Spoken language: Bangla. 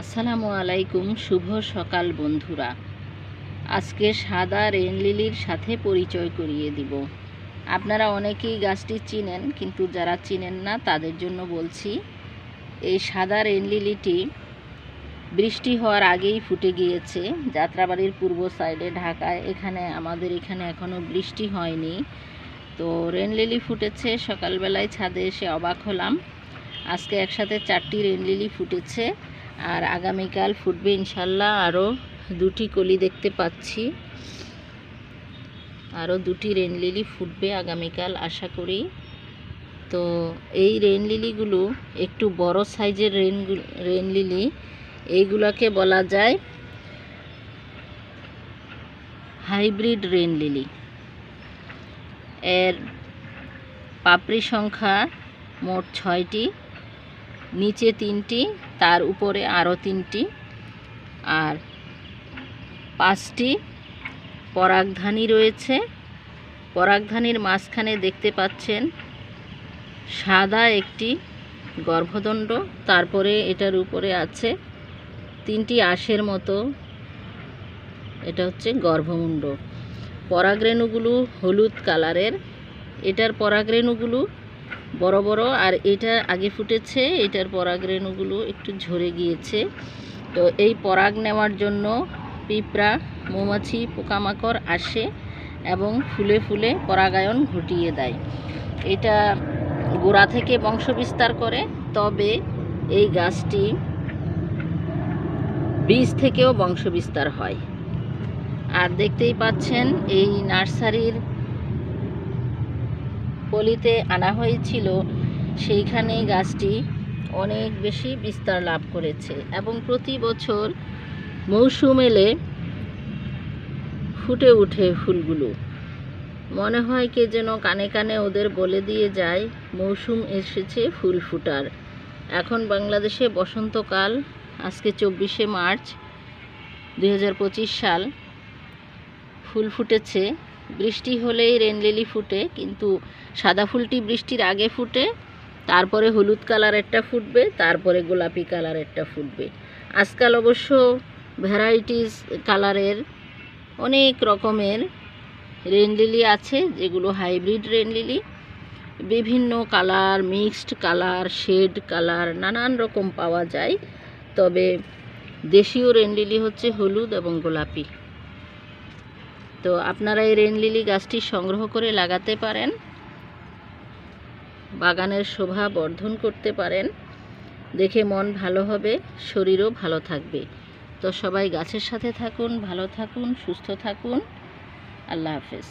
আসসালামু আলাইকুম, শুভ সকাল বন্ধুরা। আজকে সাদা রেন লিলির সাথে পরিচয় করিয়ে দিব। আপনারা অনেকেই গাছটি চিনেন, কিন্তু যারা চিনেন না, তাদের জন্য বলছি, এই সাদা রেন লিলিটি বৃষ্টি হওয়ার আগেই ফুটে গিয়েছে। যাত্রাবাড়ির পূর্ব সাইডে, ঢাকায়, এখানে, আমাদের এখানে এখনও বৃষ্টি হয়নি। তো রেন লিলি ফুটেছে, সকালবেলায় ছাদে এসে অবাক হলাম। আজকে একসাথে চারটি রেন লিলি ফুটেছে। আর আগামীকাল ফুটবে ইনশাল্লাহ আরও দুটি কলি দেখতে পাচ্ছি। আরও দুটি রেন লিলি ফুটবে আগামীকাল, আশা করি। তো এই রেন লিলিগুলো একটু বড় সাইজের রেন রেন লিলি, এইগুলাকে বলা যায় হাইব্রিড রেন লিলি। এর পাপড়ি সংখ্যা মোট ছয়টি। নিচে তিনটি, তার উপরে আরও তিনটি। আর পাঁচটি পরাগধানী রয়েছে। পরাগধানীর মাঝখানে দেখতে পাচ্ছেন সাদা একটি গর্ভদণ্ড, তারপরে এটার উপরে আছে তিনটি আঁশের মতো। এটা হচ্ছে গর্ভমুণ্ড। পরাগরেণুগুলো হলুদ কালারের। এটার পরাগরেণুগুলো বড় বড়, আর এটা আগে ফুটেছে, এটার পরাগরেণুগুলো একটু ঝরে গিয়েছে। তো এই পরাগ নেওয়ার জন্য পিঁপড়া, মৌমাছি, পোকামাকড় আসে এবং ফুলে ফুলে পরাগায়ন ঘটিয়ে দেয়। এটা গোড়া থেকে বংশবিস্তার করে, তবে এই গাছটি বীজ থেকেও বংশবিস্তার হয়। আর দেখতেই পাচ্ছেন, এই নার্সারির পলিতে আনা হয়েছিল সেইখানে গাছটি অনেক বেশি বিস্তার লাভ করেছে এবং প্রতি বছর মৌসুম এলে ফুটে উঠে ফুলগুলো। মনে হয় কে যেন কানে কানে ওদের বলে দিয়ে যায়, মৌসুম এসেছে ফুল ফুটার। এখন বাংলাদেশে বসন্তকাল, আজকে চব্বিশে মার্চ দু হাজার পঁচিশ সাল। ফুল ফুটেছে। বৃষ্টি হলেই রেনলিলি ফুটে, কিন্তু সাদা ফুলটি বৃষ্টির আগে ফুটে, তারপরে হলুদ কালারেরটা ফুটবে, তারপরে গোলাপি কালারেরটা ফুটবে। আজকাল অবশ্য ভ্যারাইটিস কালারের অনেক রকমের রেনলিলি আছে, যেগুলো হাইব্রিড রেনলিলি বিভিন্ন colour mixed colour shade colour নানান রকম পাওয়া যায়। তবে দেশীয় রেনলিলি হচ্ছে হলুদ এবং গোলাপি। তো আপনারা এই রেন লিলি গাছটি সংগ্রহ করে লাগাতে পারেন। বাগানের শোভা বর্ধন করতে পারেন। দেখে মন ভালো হবে, শরীরও ভালো থাকবে। তো সবাই গাছের সাথে থাকুন, ভালো থাকুন, সুস্থ থাকুন। আল্লাহ হাফেজ।